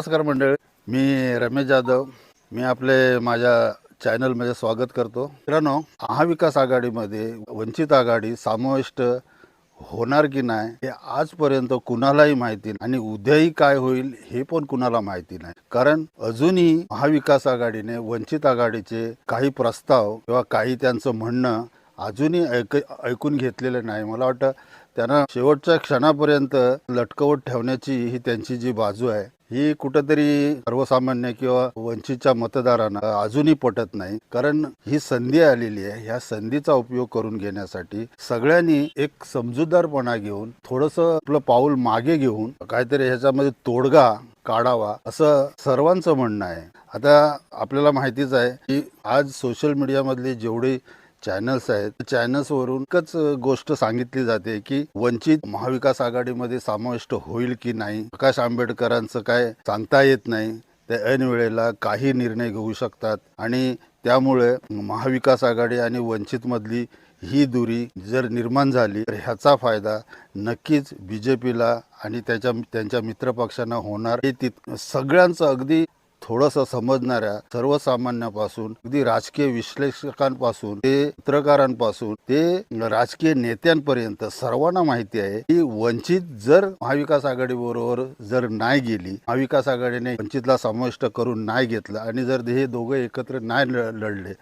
नमस्कार मंडळी. मी रमेश जाधव. मी आपले माझ्या चॅनलमध्ये स्वागत करतो. मित्रांनो महाविकास आघाडीमध्ये वंचित आघाडी समाविष्ट होणार की नाही हे आजपर्यंत कुणालाही माहिती नाही आणि उद्याही काय होईल हे पण कुणाला माहिती नाही. कारण अजूनही महाविकास आघाडीने वंचित आघाडीचे काही प्रस्ताव किंवा काही त्यांचं म्हणणं अजूनही ऐक ऐकून घेतलेलं नाही. मला वाटतं त्यांना शेवटच्या क्षणापर्यंत लटकवत ठेवण्याची ही त्यांची जी बाजू आहे ही कुठंतरी सर्वसामान्य किंवा वंचितच्या मतदारांना अजूनही पटत नाही. कारण ही संधी आलेली आहे. ह्या संधीचा उपयोग करून घेण्यासाठी सगळ्यांनी एक समजूतदारपणा घेऊन थोडस आपलं पाऊल मागे घेऊन काहीतरी ह्याच्यामध्ये तोडगा काढावा असं सर्वांचं म्हणणं आहे. आता आपल्याला माहितीच आहे की आज सोशल मीडियामधली जेवढी चॅनल्स आहेत. चॅनल्सवरून एकच गोष्ट सांगितली जाते की वंचित महाविकास आघाडीमध्ये समाविष्ट होईल की नाही प्रकाश आंबेडकरांचं काय सांगता येत नाही ते ऐन वेळेला काही निर्णय घेऊ शकतात. आणि त्यामुळे महाविकास आघाडी आणि वंचितमधली ही दुरी जर निर्माण झाली तर ह्याचा फायदा नक्कीच बी जे पीला आणि त्याच्या त्यांच्या मित्रपक्षांना होणार. हे तित सगळ्यांचं अगदी थोडंसं समजणाऱ्या सर्वसामान्यापासून अगदी राजकीय विश्लेषकांपासून ते पत्रकारांपासून ते राजकीय नेत्यांपर्यंत सर्वांना माहिती आहे की वंचित जर महाविकास आघाडी बरोबर जर नाही गेली महाविकास आघाडीने वंचितला समाविष्ट करून नाही घेतलं आणि जर हे दोघं एकत्र नाही लढले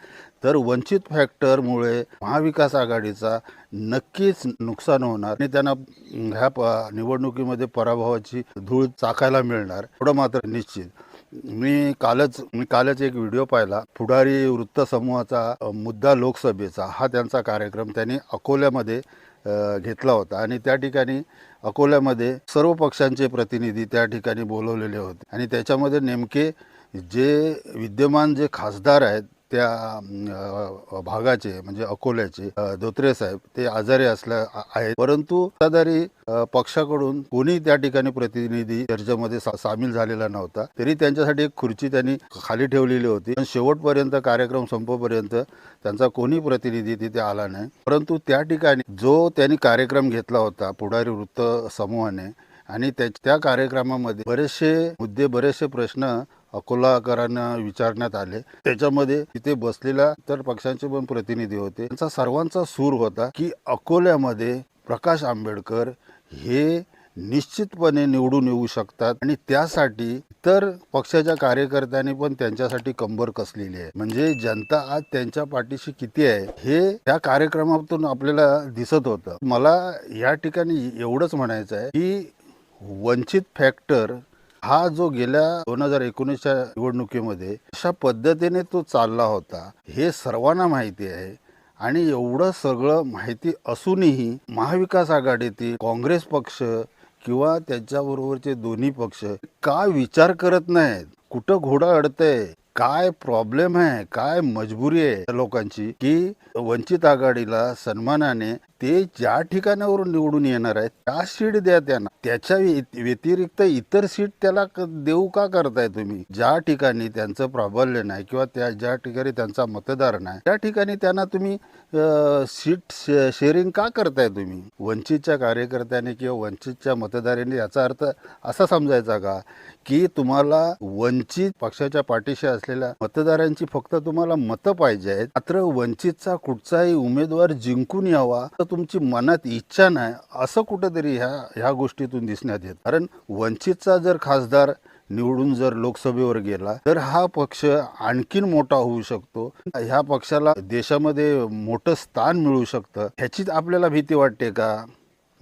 तर वंचित फॅक्टरमुळे महाविकास आघाडीचा नक्कीच नुकसान होणार आणि त्यांना ह्या निवडणुकीमध्ये पराभवाची धूळ चाकायला मिळणार एवढं मात्र निश्चित. मी कालच मी कालच एक व्हिडिओ पाहिला. पुढारी वृत्त समूहाचा मुद्दा लोकसभेचा. हा त्यांचा कार्यक्रम त्यांनी अकोल्यामध्ये घेतला होता. आणि त्या ठिकाणी अकोल्यामध्ये सर्व पक्षांचे प्रतिनिधी त्या ठिकाणी बोलवलेले होते. आणि त्याच्यामध्ये नेमके जे विद्यमान जे खासदार आहेत त्या भागाचे म्हणजे अकोल्याचे धोत्रे साहेब ते आजारी असल्या आहेत. परंतु सत्ताधारी पक्षाकडून कोणी त्या ठिकाणी प्रतिनिधी चर्चेमध्ये सामील झालेला नव्हता. तरी त्यांच्यासाठी एक खुर्ची त्यांनी खाली ठेवलेली होती. पण शेवटपर्यंत कार्यक्रम संपेपर्यंत त्यांचा कोणी प्रतिनिधी तिथे आला नाही. परंतु त्या ठिकाणी जो त्यांनी कार्यक्रम घेतला होता पुढारी वृत्त समूहाने आणि त्या कार्यक्रमामध्ये बरेचसे मुद्दे बरेचसे प्रश्न अकोलाकरांना विचारण्यात आले. त्याच्यामध्ये तिथे बसलेल्या इतर पक्षांचे पण प्रतिनिधी होते. त्यांचा सर्वांचा सूर होता की अकोल्यामध्ये प्रकाश आंबेडकर हे निश्चितपणे निवडून येऊ शकतात आणि त्यासाठी इतर पक्षाच्या कार्यकर्त्यांनी पण त्यांच्यासाठी कंबर कसलेली आहे. म्हणजे जनता आज त्यांच्या पाठीशी किती आहे हे त्या कार्यक्रमातून आपल्याला दिसत होतं. मला या ठिकाणी एवढंच म्हणायचं आहे की वंचित फॅक्टर हा जो गेल्या दोन हजार एकोणीसच्या निवडणुकीमध्ये अशा पद्धतीने तो चालला होता हे सर्वांना माहिती आहे. आणि एवढं सगळं माहिती असूनही महाविकास आघाडीतील काँग्रेस पक्ष किंवा त्याच्याबरोबरचे दोन्ही पक्ष का विचार करत नाहीत? कुठं घोडा अडतंय? काय प्रॉब्लेम आहे? काय मजबुरी आहे? लोकांची की वंचित आघाडीला सन्मानाने ते ज्या ठिकाणावरून निवडून येणार आहेत त्या सीट द्या त्यांना. त्याच्या व्यतिरिक्त इतर सीट त्याला देऊ का करताय तुम्ही? ज्या ठिकाणी त्यांचं प्राबल्य नाही किंवा त्या ज्या ठिकाणी त्यांचा मतदार नाही त्या ठिकाणी त्यांना तुम्ही सीट शे- शेअरिंग का करताय तुम्ही? वंचितच्या कार्यकर्त्याने किंवा वंचितच्या मतदारांनी याचा अर्थ असा समजायचा का? की तुम्हाला वंचित पक्षाच्या पाठीशी असलेल्या मतदारांची फक्त तुम्हाला मतं पाहिजे आहेत मात्र वंचितचा कुठचाही उमेदवार जिंकून यावा तर तुमची मनात इच्छा नाही असं कुठंतरी ह्या ह्या गोष्टीतून दिसण्यात येत. कारण वंचितचा जर खासदार निवडून जर लोकसभेवर गेला तर हा पक्ष आणखीन मोठा होऊ शकतो. ह्या पक्षाला देशामध्ये मोठं स्थान मिळू शकतं. ह्याचीच आपल्याला भीती वाटते का?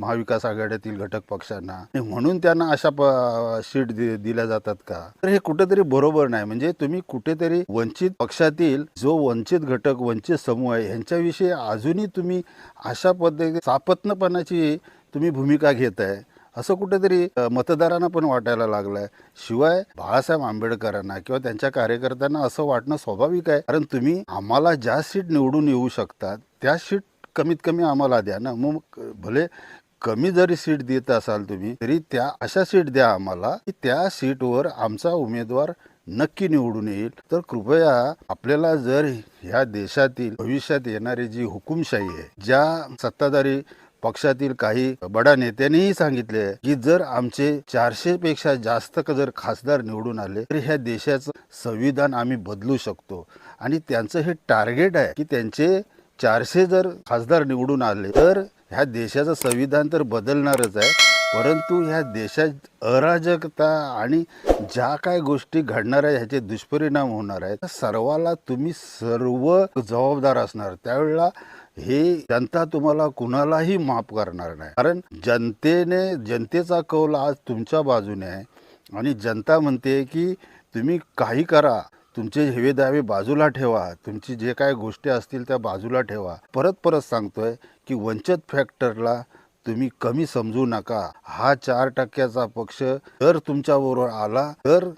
महाविकास आघाडीतील घटक पक्षांना. आणि म्हणून त्यांना अशा प- सीट दि- दिल्या जातात का? तर हे कुठेतरी बरोबर नाही. म्हणजे तुम्ही कुठेतरी वंचित पक्षातील जो वंचित घटक वंचित समूह आहे ह्यांच्याविषयी अजूनही तुम्ही अशा पद्धती सापत्नपणाची तुम्ही भूमिका घेताय असं कुठेतरी अ, मतदारांना पण वाटायला लागलंय. शिवाय बाळासाहेब आंबेडकरांना किंवा त्यांच्या कार्यकर्त्यांना असं वाटणं स्वाभाविक आहे. कारण तुम्ही आम्हाला ज्या सीट निवडून येऊ शकतात त्या सीट कमीत कमी आम्हाला द्या ना. मग भले कमी जरी सीट देत असाल तुम्ही तरी त्या अशा सीट द्या आम्हाला की त्या सीटवर आमचा उमेदवार नक्की निवडून येईल. तर कृपया आपल्याला जर ह्या देशातील भविष्यात येणारी जी हुकुमशाही आहे ज्या सत्ताधारी पक्षातील काही बडा नेत्यांनीही सांगितले की जर आमचे चारशे पेक्षा जास्त जर खासदार निवडून आले तर ह्या देशाचं संविधान आम्ही बदलू शकतो. आणि त्यांचं हे टार्गेट आहे की त्यांचे चारशे जर खासदार निवडून आले तर ह्या देशाचं संविधान तर बदलणारच आहे. परंतु ह्या देशात अराजकता आणि ज्या काय गोष्टी घडणार आहे ह्याचे दुष्परिणाम होणार आहेत. सर्वाला तुम्ही सर्व जबाबदार असणार. त्यावेळेला हे जनता तुम्हाला कुणालाही माफ करणार नाही. कारण जनतेने जनतेचा कौल आज तुमच्या बाजूने आहे. आणि जनता म्हणते की तुम्ही काही करा. तुमचे हेवे दावे बाजूला ठेवा. तुमची जे काय गोष्टी असतील त्या बाजूला ठेवा. परत परत सांगतोय की वंचित फॅक्टरला तुम्ही कमी समजू नका. हा चार टक्क्याचा पक्ष जर तुमच्याबरोबर आला तर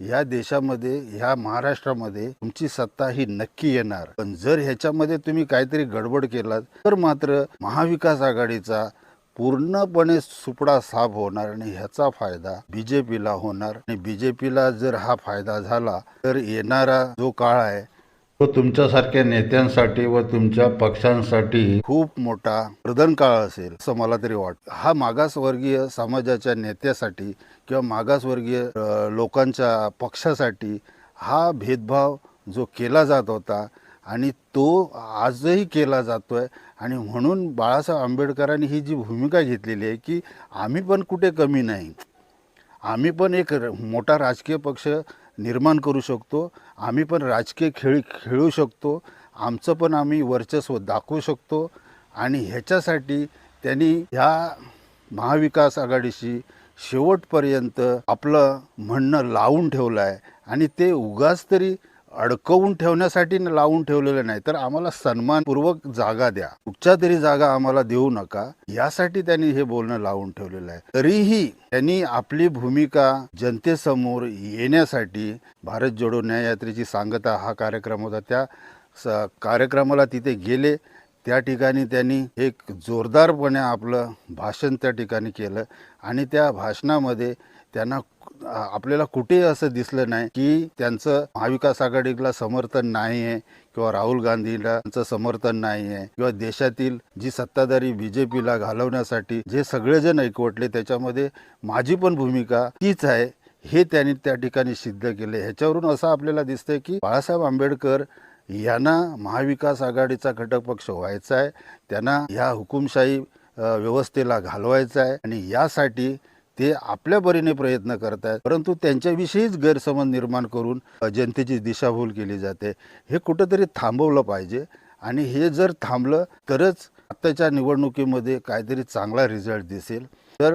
या देशामध्ये ह्या महाराष्ट्रामध्ये तुमची सत्ता ही नक्की येणार. पण जर ह्याच्यामध्ये तुम्ही काहीतरी गडबड केलात तर मात्र महाविकास आघाडीचा पूर्णपणे सुपडा साफ होणार आणि ह्याचा फायदा बीजेपीला होणार. आणि बीजेपीला जर हा फायदा झाला तर येणारा जो काळ आहे तो तुमच्यासारख्या नेत्यांसाठी व तुमच्या पक्षांसाठी खूप मोठा प्रधान काळ असेल असं मला तरी वाटतं. हा मागासवर्गीय समाजाच्या नेत्यासाठी किंवा मागासवर्गीय लोकांच्या पक्षासाठी हा भेदभाव जो केला जात होता आणि तो आजही केला जातो आहे आणि म्हणून बाळासाहेब आंबेडकरांनी ही जी भूमिका घेतलेली आहे की आम्ही पण कुठे कमी नाही. आम्ही पण एक मोठा राजकीय पक्ष निर्माण करू शकतो. आम्ही पण राजकीय खेळ खेळू शकतो. आमचं पण आम्ही वर्चस्व दाखवू शकतो. आणि ह्याच्यासाठी त्यांनी ह्या महाविकास आघाडीशी शेवटपर्यंत आपलं म्हणणं लावून ठेवलं आहे आणि ते उगाच तरी अडकवून ठेवण्यासाठी लावून ठेवलेलं नाही. तर आम्हाला सन्मानपूर्वक जागा द्या. कुठच्या तरी जागा आम्हाला देऊ नका. यासाठी त्यांनी हे बोलणं लावून ठेवलेलं आहे. तरीही त्यांनी आपली भूमिका जनतेसमोर येण्यासाठी भारत जोडो न्याय यात्रेची सांगता हा कार्यक्रम होता. त्या स कार्यक्रमाला तिथे गेले. त्या ठिकाणी त्यांनी एक जोरदारपणे आपलं भाषण त्या ठिकाणी केलं आणि त्या भाषणामध्ये त्यांना आपल्याला कुठेही असं दिसलं नाही की त्यांचं महाविकास आघाडीला समर्थन नाही आहे किंवा राहुल गांधीला त्यांचं समर्थन नाही आहे किंवा देशातील जी सत्ताधारी बीजेपीला घालवण्यासाठी जे सगळेजण एकवटले त्याच्यामध्ये माझी पण भूमिका तीच आहे. हे त्यांनी त्या ठिकाणी सिद्ध केले. ह्याच्यावरून असं आपल्याला दिसतंय की बाळासाहेब आंबेडकर यांना महाविकास आघाडीचा घटक पक्ष व्हायचा आहे त्यांना ह्या हुकुमशाही व्यवस्थेला घालवायचा आहे आणि यासाठी ते आपल्या परीने प्रयत्न करत आहेत परंतु त्यांच्याविषयीच गैरसमज निर्माण करून जनतेची दिशाभूल केली जाते. हे कुठंतरी थांबवलं पाहिजे आणि हे जर थांबलं तरच आत्ताच्या निवडणुकीमध्ये काहीतरी चांगला रिझल्ट दिसेल. तर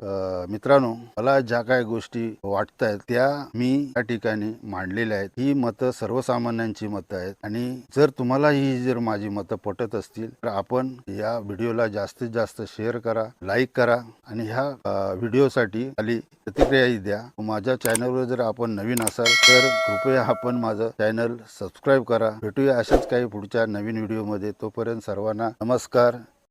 मित्रांनो मला ज्या काय गोष्टी वाटत आहेत त्या मी या ठिकाणी मांडलेल्या आहेत. ही मतं सर्वसामान्यांची मतं आहेत. आणि जर तुम्हाला ही जर माझी मतं पटत असतील तर आपण या व्हिडिओला जास्तीत जास्त शेअर करा लाईक करा आणि ह्या व्हिडिओसाठी खाली प्रतिक्रियाही द्या. माझ्या चॅनलवर जर आपण नवीन असाल तर कृपया आपण माझं चॅनल सबस्क्राईब करा. भेटूया अशाच काही पुढच्या नवीन व्हिडिओमध्ये. तोपर्यंत सर्वांना नमस्कार.